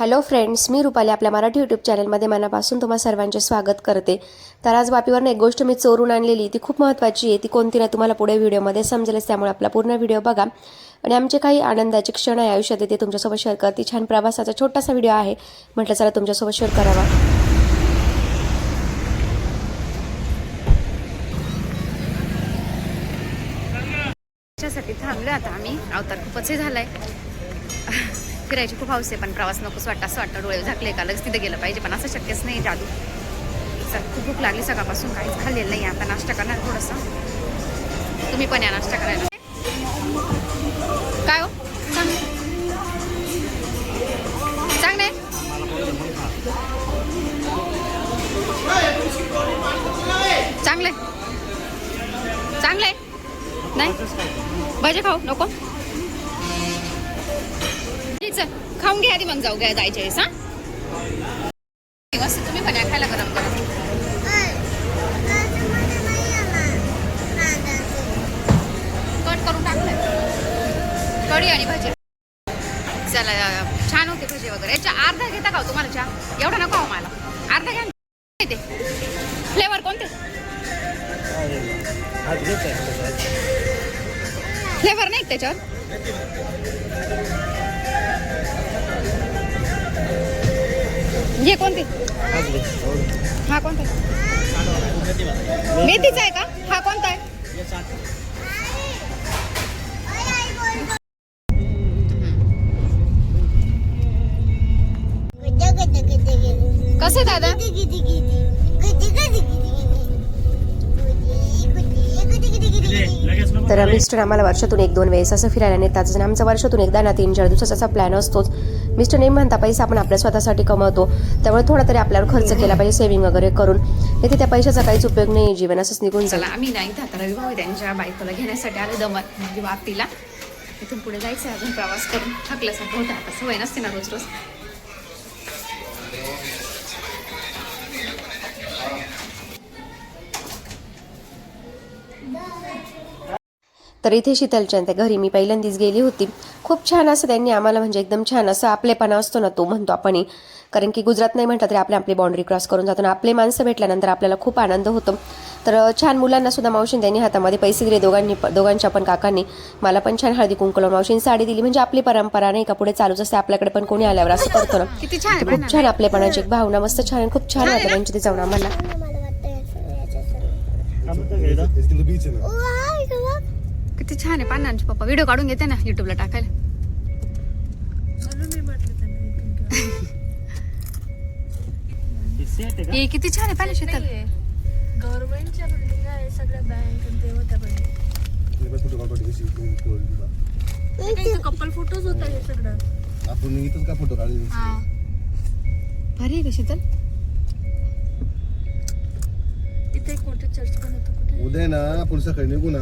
Hello friends मी रुपाली आपल्या Marathi YouTube चॅनलमध्ये मनापासून तुम्हा सर्वांचे स्वागत करते. तर आज वापीवरनं एक गोष्ट मी चोरून आणलेली ती खूप महत्त्वाची आहे ती कोणती ना तुम्हाला पुढे व्हिडिओमध्ये समजेलच त्यामुळे आपला पूर्ण व्हिडिओ बघा. आणि आमचे काही आनंदाचे क्षण आहे आयुष्यात ते तुमच्यासोबत शेअर करते. छान प्रवासाचा छोटासा व्हिडिओ आहे म्हटलं चला तुमच्यासोबत शेअर करावा. त्याच्यासाठी थांबलो आता आम्ही. अवतार खूपच हे झालाय. फिरायची खूप हौस आहे पण प्रवास नकोच वाटतं. असं वाटतं डोळे झाकले का? लगेच तिथे गेलं पाहिजे पण असं शक्यच नाही जादू. सर खूप भूक लागली सकाळपासून काहीच खाल्लेलं नाही आता नाश्ता करणार थोडंसं. तुम्ही पण या नाश्ता करायला. काय हो? सांग. सांग नाही चांगलंय. चांगलंय. नाही? भाजी खाऊ? नको? ठीक खाऊन घ्या आधी मग जाऊ घ्या जायच्या वेळेस हा? मस्त तुम्ही पण खायला गरम करा. कट करून टाकलं कढी आणि भजी. चला छान होते भजी वगैरे. याच्या अर्धा घेता का हो तुम्हाला चहा? एवढा नको हो मला. अर्धा घ्या ते फ्लेवर कोणते? फ्लेवर नाही त्याच्यावर? हे कोणते? हा कोणता? मेथीचा आहे का? हा कोणता आहे? कसं दादा? तर मिस्टर आम्हाला वर्षातून एक दोन वेळेस असं फिरायला नेतात. आणि आमचा वर्षातून एकदा ना तीन चार दिवसाचा असा प्लॅन असतोच. मिस्टर नेहमी म्हणता पैसा आपण आपल्या स्वतःसाठी कमवतो. त्यामुळे थोडा तरी आपल्यावर खर्च केला पाहिजे सेव्हिंग वगैरे करून. नाही त्या पैशाचा काहीच उपयोग नाही जीवन असंच निघून चला झाला आम्ही नाही आता रविभाऊ त्यांच्या बायकोला घेण्यासाठी आले दमत म्हणजे वापीला इथून पुढे जायचं आहे अजून प्रवास करून. थकल्यासारखं होतं आता सवय नसते ना रोज रोज. तर इथे शीतलच्या त्या घरी मी पहिल्यांदाच गेली होती. खूप छान असं त्यांनी आम्हाला म्हणजे एकदम छान असं आपलेपणा असतो ना तो म्हणतो आपण कारण की गुजरात नाही म्हटलं तरी आपल्या आपली बाउंड्री क्रॉस करून जातो ना आपले माणसं भेटल्यानंतर आपल्याला खूप आनंद होतो. तर छान मुलांना सुद्धा मावशीन त्यांनी हातामध्ये पैसे दिले दोघांनी दोघांच्या पण काकांनी. मला पण छान हळदी कुंकू लावून मावशीने साडी दिली. म्हणजे आपली परंपरा नाही का पुढे चालूच असते. आपल्याकडे पण कोणी आल्यावर असं करतो ना. किती छान आहे तर बघ खूप. छान आपलेपणाची एक भावना मस्त छान. खूप छान वाटतं त्यांच्या तिथे जाऊन आम्हाला. छान आहे पानांचे पप्पा. व्हिडिओ काढून घेते ना युट्यूबला टाकायला. हे किती छान आहे पाहिलं शीतल? गव्हर्नमेंटच्या बिल्डिंग आहे सगळ्या बँक आणि ते होत्या पण. कपल फोटोज होता हे सगळं. आपण इथंच का फोटो काढले भारी आहे का शीतल? तिथे एक मोठं चर्च पण उद्या ना आपण सकाळी निघू ना.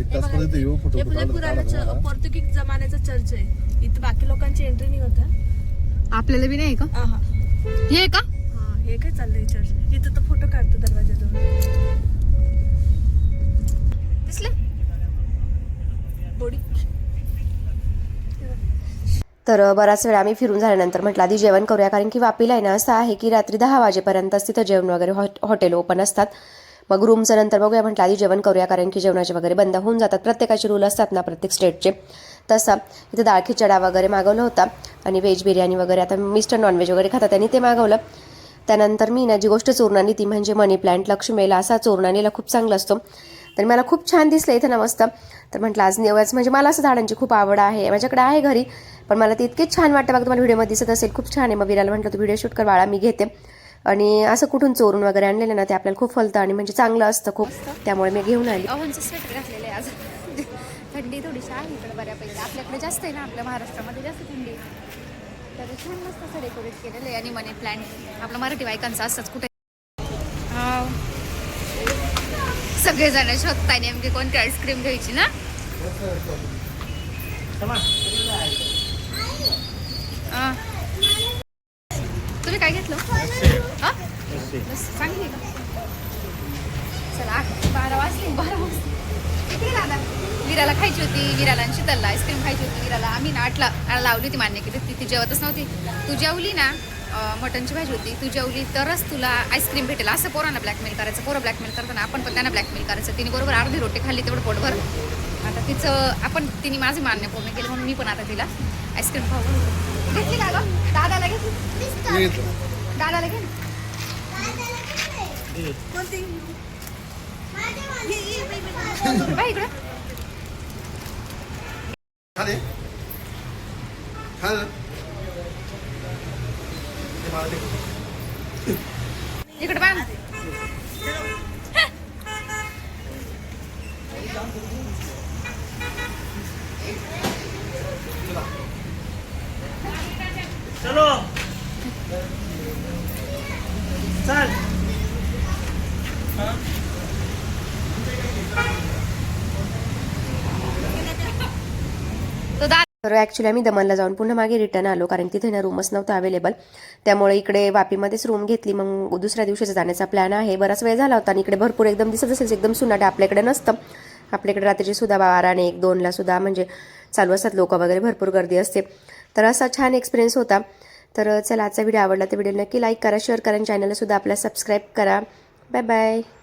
एक तास पर्यंत येऊ फोटो हे पुराणाचं पोर्तुगीज जमान्याचं चर्च आहे. इथे बाकी लोकांची एंट्री नाही होता आपल्याला बी नाही का? हा हे. का? हा हे काय चाललंय चर्च इथं तर फोटो काढतो दरवाजाजवळ दिसले? बोडी तर बराच वेळ आम्ही फिरून झाल्यानंतर म्हटलं आधी जेवण करूया कारण की वापीला आहे ना असं आहे की रात्री दहा वाजेपर्यंतच तिथं जेवण वगैरे हॉट हॉटेल ओपन असतात. मग रूमचं नंतर बघूया म्हटलं आधी जेवण करूया कारण की जेवणाचे वगैरे बंद होऊन जातात. प्रत्येकाचे रूल असतात ना प्रत्येक स्टेटचे तसा इथं दाळ खिचडा वगैरे मागवला होता आणि व्हेज बिर्याणी वगैरे. आता मिस्टर नॉनव्हेज वगैरे खातात त्यांनी ते मागवलं. त्यानंतर मी ना जी गोष्ट चोरून ती म्हणजे मनी प्लांट लक्ष्मीला असा चोरून खूप चांगला असतो. तर मला खूप छान दिसलं इथं ना मस्त. तर म्हटलं आज नेवाच म्हणजे मला असं झाडांची खूप आवड आहे. माझ्याकडे आहे घरी पण मला ते इतके छान वाटतं. बघा तुम्हाला व्हिडिओमध्ये दिसत असेल खूप छान आहे. मग विराला म्हटलं तू व्हिडिओ शूट कर बाळा मी घेते. आणि असं कुठून चोरून वगैरे आणलेलं ना ते आपल्याला खूप फलतं आणि म्हणजे चांगलं असतं खूप. त्यामुळे मी घेऊन आली. स्वेटर घातलेलं आहे आज. थंडी थोडीशी आहे इकडे बऱ्यापैकी. आपल्याकडे जास्त आहे ना आपल्या महाराष्ट्रामध्ये जास्त थंडी तर छान मस्त असं डेकोरेट केलेलं आहे आणि मनी प्लांट आपलं मराठी बायकांचं असतंच कुठे. सगळेजण शोधताय नेमकी कोणती आईस्क्रीम घ्यायची ना? हा. तुम्ही काय घेतलं? चांगली आहे का चला आठ बारा वाजले बारा वाजले किती दादा विराला खायची होती विराला आणि शीतलला आईस्क्रीम खायची होती विराला आम्ही ना आठला लावली होती मान्य केली. ती ती जेवतच नव्हती. तू जेवली ना मटनची भाजी होती. तू जेवली तरच तुला आईस्क्रीम भेटेल. असं पोरांना ब्लॅकमेल करायचं. पोरं ब्लॅकमेल करताना आपण पण त्यांना ब्लॅकमेल करायचं. तिने बरोबर अर्धी रोटी खाल्ली तेवढं पोटभर. आता तिचं आपण तिने माझी मान्य पूर्ण केली म्हणून मी पण आता तिला आईस्क्रीम खाऊ घेतली का गं? दादाला घेतलं? दादाला घे बाई इकडं खा रे ना. इकडे बांध चलो चल ॲक्च्युली आम्ही दमनला जाऊन पुन्हा मागे रिटर्न आलो कारण तिथे ना रूमच नव्हतं अवेलेबल त्यामुळे इकडे वापीमध्येच रूम घेतली मग दुसऱ्या दिवशीचा जाण्याचा प्लॅन आहे. बराच वेळ झाला होता आणि इकडे भरपूर एकदम दिसत असेल एकदम सुनाटे आपल्याकडे नसतं. आपल्याकडे रात्रीची सुद्धा बारा एक दोनला सुद्धा म्हणजे चालू असतात लोक वगैरे भरपूर गर्दी असते. तर असा छान एक्सपिरियन्स होता. तर चला आजचा व्हिडिओ आवडला तर व्हिडिओ नक्की लाईक करा शेअर करा आणि चॅनलला सुद्धा आपल्या सबस्क्राईब करा. Bye bye